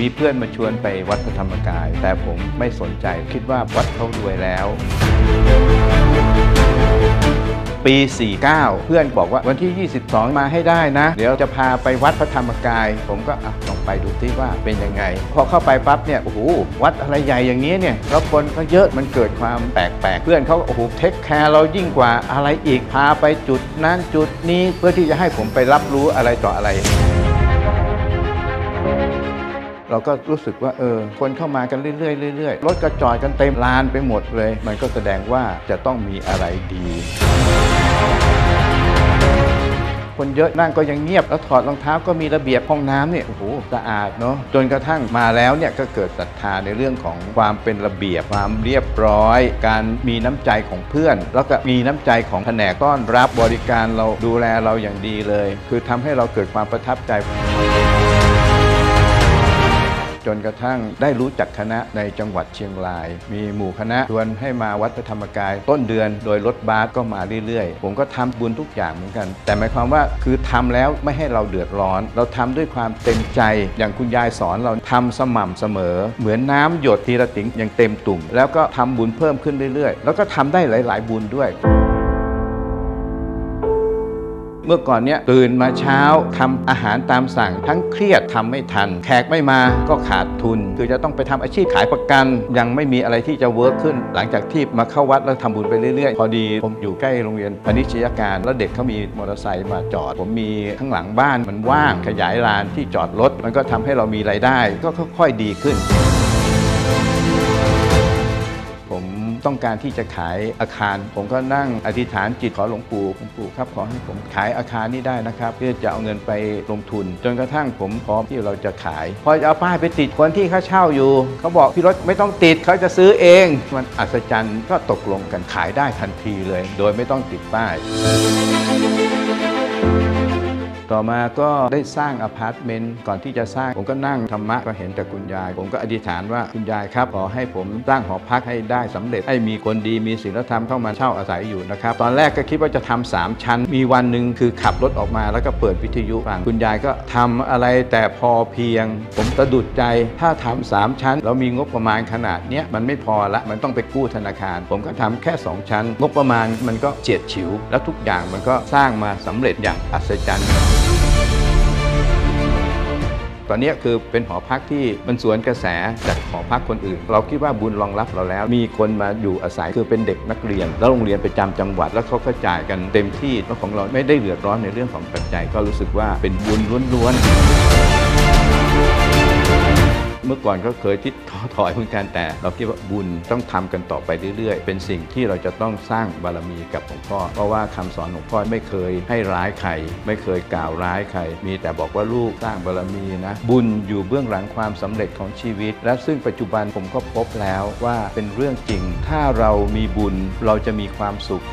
มีเพื่อนมาชวนไปวัดพระธรรมกาย แต่ผมไม่สนใจคิดว่าวัดเขารวยแล้ว ปี 49 เพื่อนบอกว่าวันที่ 22 มาให้ได้นะ เดี๋ยวจะพาไปวัดพระธรรมกาย ผมก็อะลองไปดูที่ว่าเป็นยังไง พอเข้าไปปั๊บเนี่ยโอ้โหวัดอะไรใหญ่อย่างนี้เนี่ยแล้วคนก็เยอะมันเกิดความแปลกๆเพื่อนเขาโอ้โหเทคแคร์เรายิ่งกว่าอะไรอีกพาไปจุดนั้นจุดนี้เพื่อที่จะให้ผมไปรับรู้อะไรต่ออะไร เราก็รู้สึกว่าเออคนเข้ามากันเรื่อยๆเรื่อยๆรถก็จอดกันเต็มลานไปหมดเลย มันก็แสดงว่าจะต้องมีอะไรดี คนเยอะนั่งก็ยังเงียบแล้วถอดรองเท้าก็มีระเบียบห้องน้ำเนี่ยโอ้โหสะอาดเนาะจนกระทั่งมาแล้วเนี่ยก็เกิดศรัทธาในเรื่องของความเป็นระเบียบความเรียบร้อย การมีน้ำใจของเพื่อน แล้วก็มีน้ำใจของแผนกต้อนรับบริการเราดูแลเราอย่างดีเลย คือทำให้เราเกิดความประทับใจ จนกระทั่งได้รู้จักคณะในจังหวัดเชียงราย มีหมู่คณะชวนให้มาวัดพระธรรมกาย ต้นเดือนโดยรถบัสก็มาเรื่อยๆ ผมก็ทำบุญทุกอย่างเหมือนกัน แต่หมายความว่าคือทำแล้วไม่ให้เราเดือดร้อน เราทำด้วยความเต็มใจอย่างคุณยายสอนเราทำสม่ำเสมอ เหมือนน้ำหยดทีละติ๋งอยังเต็มตุ่ม แล้วก็ทำบุญเพิ่มขึ้นเรื่อยๆ แล้วก็ทำได้หลาย ๆ บุญด้วย มื่อก่อนเนี้ยตื่นมาเช้าทำอาหารตามสั่ง ทั้งเครียดทำไม่ทัน แขกไม่มาก็ขาดทุน คือจะต้องไปทำอาชีพขายประกัน ยังไม่มีอะไรที่จะเวิร์กขึ้น หลังจากที่มาเข้าวัดแล้วทำบุญไปเรื่อยๆ พอดีผมอยู่ใกล้โรงเรียนพนิชยการ แล้วเด็กเขามีมอเตอร์ไซค์มาจอด ผมมีข้างหลังบ้านมันว่างขยายลานที่จอดรถมันก็ทำให้เรามีรายได้ ก็ค่อยๆดีขึ้น ต้องการที่จะขายอาคาร ผมก็นั่งอธิษฐานจิตขอหลวงปู่หลวงปู่ครับขอให้ผมขายอาคารนี้ได้นะครับเพื่อจะเอาเงินไปลงทุน จนกระทั่งผมพร้อมที่เราจะขาย พอจะเอาป้ายไปติดคนที่เขาเช่าอยู่เขาบอกพี่รถไม่ต้องติดเขาจะซื้อเอง มันอัศจรรย์ก็ตกลงกันขายได้ทันทีเลย โดยไม่ต้องติดป้าย ต่อมาก็ได้สร้างอพาร์ตเมนต์ก่อนที่จะสร้าง ผมก็นั่งธรรมะก็เห็นแต่คุณยาย ผมก็อธิษฐานว่าคุณยายครับขอให้ผมสร้างหอพักให้ได้สำเร็จ ให้มีคนดีมีศีลธรรมเข้ามาเช่าอาศัยอยู่นะครับ ตอนแรกก็คิดว่าจะทำสามชั้น มีวันหนึ่งคือขับรถออกมาแล้วก็เปิดวิทยุฟังคุณยายก็ทำอะไรแต่พอเพียง ผมสะดุดใจถ้าทำสามชั้นแล้วมีงบประมาณขนาดเนี้ยมันไม่พอละมันต้องไปกู้ธนาคาร ผมก็ทำแค่ 2 ชั้น งบประมาณมันก็เฉียดฉิว แล้วทุกอย่างมันก็สร้างมาสำเร็จอย่างอัศจรรย์ ตอนนี้คือเป็นหอพักที่มันสวนกระแสจากหอพักคนอื่น เราคิดว่าบุญรองรับเราแล้ว มีคนมาอยู่อาศัยคือเป็นเด็กนักเรียน แล้วโรงเรียนประจำจังหวัด แล้วเขาก็จ่ายกันเต็มที่แล้วของเราไม่ได้เดือดร้อนในเรื่องของปัจจัยก็รู้สึกว่าเป็นบุญล้วนๆ เมื่อก่อนก็เคยคิดท้อถอยเหมือนกันแต่ เราคิดว่าบุญต้องทำกันต่อไปเรื่อยๆ เป็นสิ่งที่เราจะต้องสร้างบารมีกับหลวงพ่อ เพราะว่าคำสอนหลวงพ่อไม่เคยให้ร้ายใคร ไม่เคยกล่าวร้ายใคร มีแต่บอกว่าลูกสร้างบารมีนะ บุญอยู่เบื้องหลังความสำเร็จของชีวิต และซึ่งปัจจุบันผมก็พบแล้วว่าเป็นเรื่องจริง ถ้าเรามีบุญเราจะมีความสุข